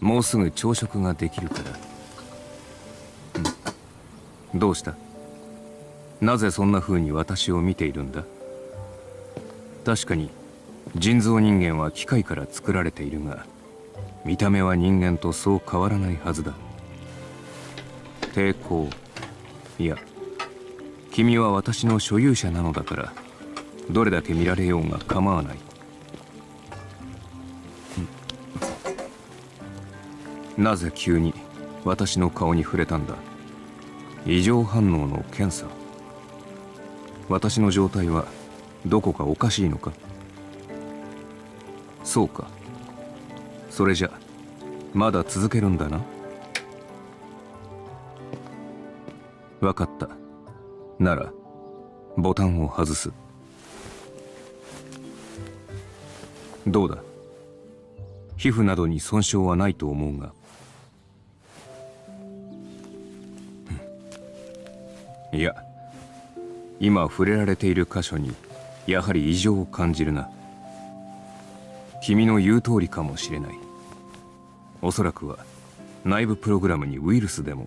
もうすぐ朝食ができるから。ん。どうした？なぜそんな風に私を見ているんだ？確かに人造人間は機械から作られているが見た目は人間とそう変わらないはずだ。抵抗。いや君は私の所有者なのだからどれだけ見られようが構わない。なぜ急に私の顔に触れたんだ？異常反応の検査私の状態はどこかおかしいのか？そうか。それじゃまだ続けるんだな？分かった。ならボタンを外す。どうだ？皮膚などに損傷はないと思うが。いや今触れられている箇所にやはり異常を感じるな。君の言う通りかもしれない。おそらくは内部プログラムにウイルスでも。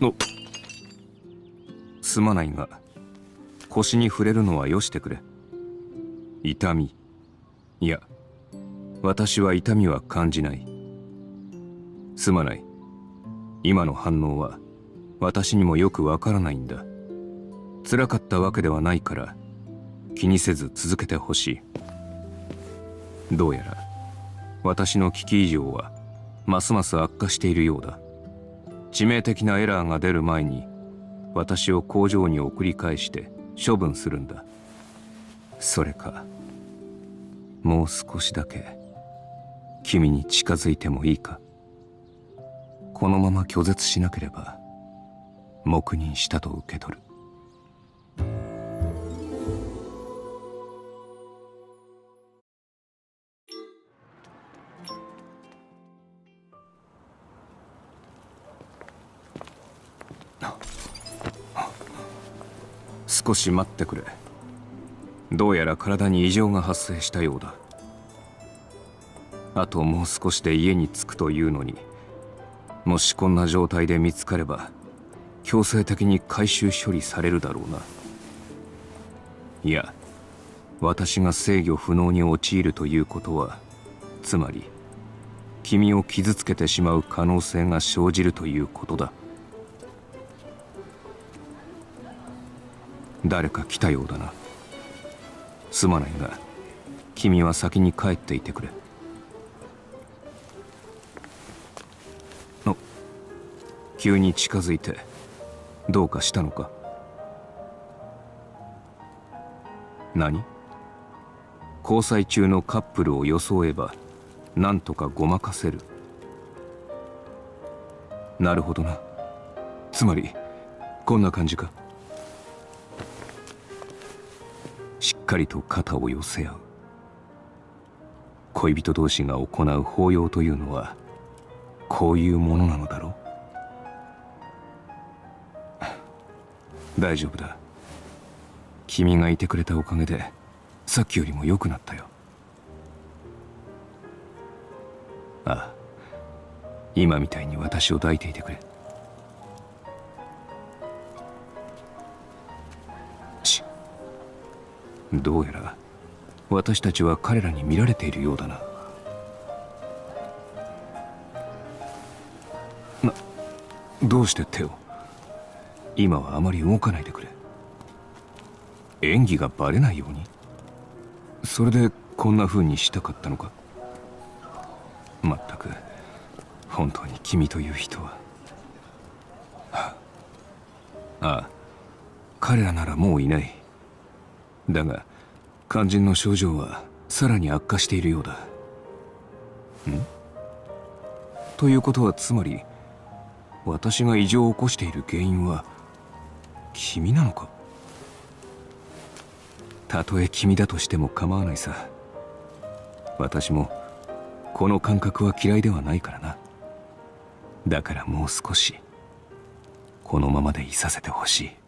のすまないが腰に触れるのはよしてくれ。痛み。いや私は痛みは感じない。すまない。今の反応は私にもよくわからないんだ。辛かったわけではないから気にせず続けてほしい。どうやら私の危機異常はますます悪化しているようだ。致命的なエラーが出る前に私を工場に送り返して処分するんだ。それかもう少しだけ君に近づいてもいいか。このまま拒絶しなければ黙認したと受け取る。少し待ってくれ。どうやら体に異常が発生したようだ。あともう少しで家に着くというのに。もしこんな状態で見つかれば強制的に回収処理されるだろうな。いや私が制御不能に陥るということはつまり君を傷つけてしまう可能性が生じるということだ。誰か来たようだな。すまないが君は先に帰っていてくれ。急に近づいてどうかしたのか？何？交際中のカップルを装えばなんとかごまかせる。なるほどな。つまりこんな感じか。しっかりと肩を寄せ合う。恋人同士が行う抱擁というのはこういうものなのだろう。大丈夫だ。君がいてくれたおかげでさっきよりも良くなったよ。ああ今みたいに私を抱いていてくれ。しどうやら私たちは彼らに見られているようだな。などうして手を？今はあまり動かないでくれ。演技がバレないように。それでこんな風にしたかったのか？まったく。本当に君という人は、ああ彼らならもういない。だが肝心の症状はさらに悪化しているようだ。ん？ということはつまり私が異常を起こしている原因は君なのか？たとえ君だとしても構わないさ。私もこの感覚は嫌いではないからな。だからもう少しこのままでいさせてほしい。